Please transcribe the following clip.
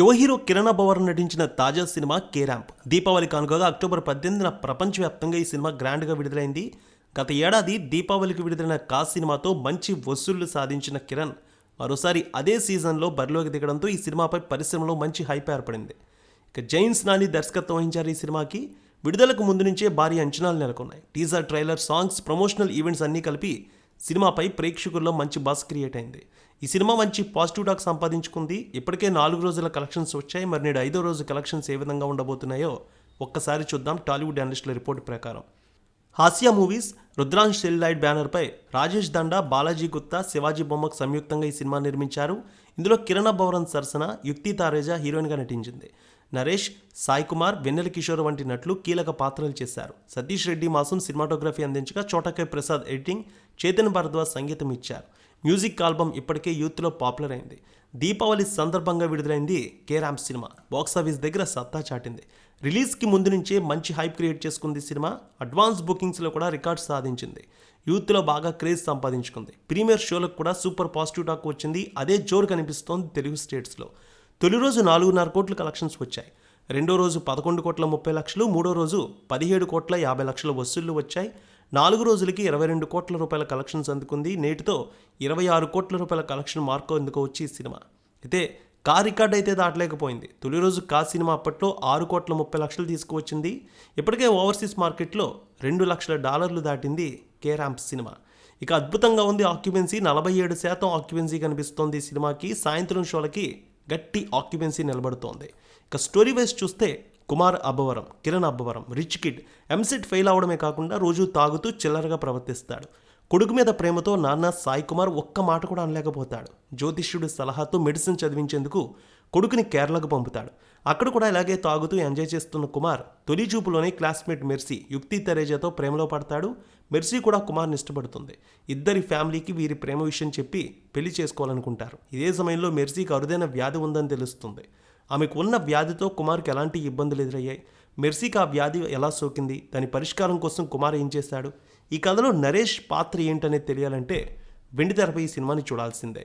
యువ హీరో కిరణ్ అబ్బవర్ నటించిన తాజా సినిమా కేరాంప్. దీపావళి కానుకగా అక్టోబర్ పద్దెనిమిదిన ప్రపంచవ్యాప్తంగా ఈ సినిమా గ్రాండ్గా విడుదలైంది. గత ఏడాది దీపావళికి విడుదలైన కా సినిమాతో మంచి వసూళ్ళు సాధించిన కిరణ్ మరోసారి అదే సీజన్లో బరిలోకి దిగడంతో ఈ సినిమాపై పరిశ్రమలో మంచి హైప్ ఏర్పడింది. ఇక జైన్స్ నాని దర్శకత్వం వహించారు ఈ సినిమాకి. విడుదలకు ముందు నుంచే భారీ అంచనాలు నెలకొన్నాయి. Teaser trailer songs promotional events అన్నీ కలిపి సినిమాపై ప్రేక్షకుల్లో మంచి బస్ క్రియేట్ అయింది. ఈ సినిమా మంచి పాజిటివ్ టాక్ సంపాదించుకుంది. ఇప్పటికే నాలుగు రోజుల కలెక్షన్స్ వచ్చాయి. మరి నేడు ఐదో రోజు కలెక్షన్స్ ఏ విధంగా ఉండబోతున్నాయో ఒక్కసారి చూద్దాం టాలీవుడ్ అనలిస్టుల రిపోర్ట్ ప్రకారం. హాస్య మూవీస్ రుద్రాంశ్ సెల్ లైట్ బ్యానర్పై రాజేష్ దండా బాలాజీ గుత్తా శివాజీ బొమ్మకు సంయుక్తంగా ఈ సినిమా నిర్మించారు. ఇందులో కిరణ బౌరన్ సరసన యుక్తి తారేజా హీరోయిన్గా నటించింది. నరేష్ సాయి కుమార్ వెన్నెల కిషోర్ వంటి నటులు కీలక పాత్రలు చేశారు. సతీష్ రెడ్డి మాసం సినిమాటోగ్రఫీ అందించగా చోటకే ప్రసాద్ ఎడిటింగ్ చేతన్ భరద్వాజ్ సంగీతం ఇచ్చారు. మ్యూజిక్ ఆల్బమ్ ఇప్పటికే యూత్లో పాపులర్ అయింది. దీపావళి సందర్భంగా విడుదలైంది కేరామ్ సినిమా. బాక్స్ ఆఫీస్ దగ్గర సత్తా చాటింది. రిలీజ్కి ముందు నుంచే మంచి హైప్ క్రియేట్ చేసుకుంది సినిమా. అడ్వాన్స్ బుకింగ్స్లో కూడా రికార్డ్ సాధించింది. యూత్లో బాగా క్రేజ్ సంపాదించుకుంది. ప్రీమియర్ షోలకు కూడా సూపర్ పాజిటివ్ టాక్ వచ్చింది. అదే జోరు కనిపిస్తోంది తెలుగు స్టేట్స్లో. తొలి రోజు నాలుగున్నర కోట్ల కలెక్షన్స్ వచ్చాయి. రెండో రోజు పదకొండు కోట్ల ముప్పై లక్షలు మూడో రోజు పదిహేడు కోట్ల యాభై లక్షల వసూళ్ళు వచ్చాయి. నాలుగు రోజులకి ఇరవై రెండు కోట్ల రూపాయల కలెక్షన్స్ అందుకుంది. నేటితో ఇరవై ఆరు కోట్ల రూపాయల కలెక్షన్ మార్కు అందుకోవచ్చు ఈ సినిమా. అయితే కా రికార్డ్ అయితే దాటలేకపోయింది. తొలి రోజు కా సినిమా అప్పట్లో ఆరు కోట్ల ముప్పై లక్షలు తీసుకువచ్చింది. ఇప్పటికే ఓవర్సీస్ మార్కెట్లో రెండు లక్షల డాలర్లు దాటింది కే ర్యాంప్ సినిమా. ఇక అద్భుతంగా ఉంది ఆక్యుపెన్సీ. నలభై ఏడు శాతం ఆక్యుపెన్సీ కనిపిస్తోంది ఈ సినిమాకి. సాయంత్రం షోలకి గట్టి ఆక్యుపెన్సీ నిలబడుతోంది. ఇక స్టోరీ వైజ్ చూస్తే Kumar Abbavaram Kiran Abbavaram rich kid EAMCET fail అవడమే కాకుండా రోజు తాగుతూ చిల్లరగా ప్రవర్తిస్తాడు. కొడుకు మీద ప్రేమతో నాన్న సాయి కుమార్ ఒక్క మాట కూడా అనలేకపోతాడు. జ్యోతిష్యుడి సలహాతో మెడిసిన్ చదివించేందుకు కొడుకుని కేరళకు పంపుతాడు. అక్కడ కూడా ఇలాగే తాగుతూ ఎంజాయ్ చేస్తున్న కుమార్ తొలి చూపులోనే క్లాస్మేట్ మెర్సీ యుక్తి తెరేజాతో ప్రేమలో పడతాడు. మెర్సీ కూడా కుమార్ని ఇష్టపడుతుంది. ఇద్దరి ఫ్యామిలీకి వీరి ప్రేమ విషయం చెప్పి పెళ్ళి చేసుకోవాలనుకుంటారు. ఇదే సమయంలో మెర్సీకి అరుదైన వ్యాధి ఉందని తెలుస్తుంది. ఆమెకు ఉన్న వ్యాధితో కుమార్కి ఎలాంటి ఇబ్బందులు ఎదురయ్యాయి? మెర్సీకి ఆ వ్యాధి ఎలా సోకింది? దాని పరిష్కారం కోసం కుమార్ ఏం చేశాడు ఈ కథలో నరేష్ పాత్ర ఏంటనేది తెలియాలంటే వెండితెరపై ఈ సినిమాని చూడాల్సిందే.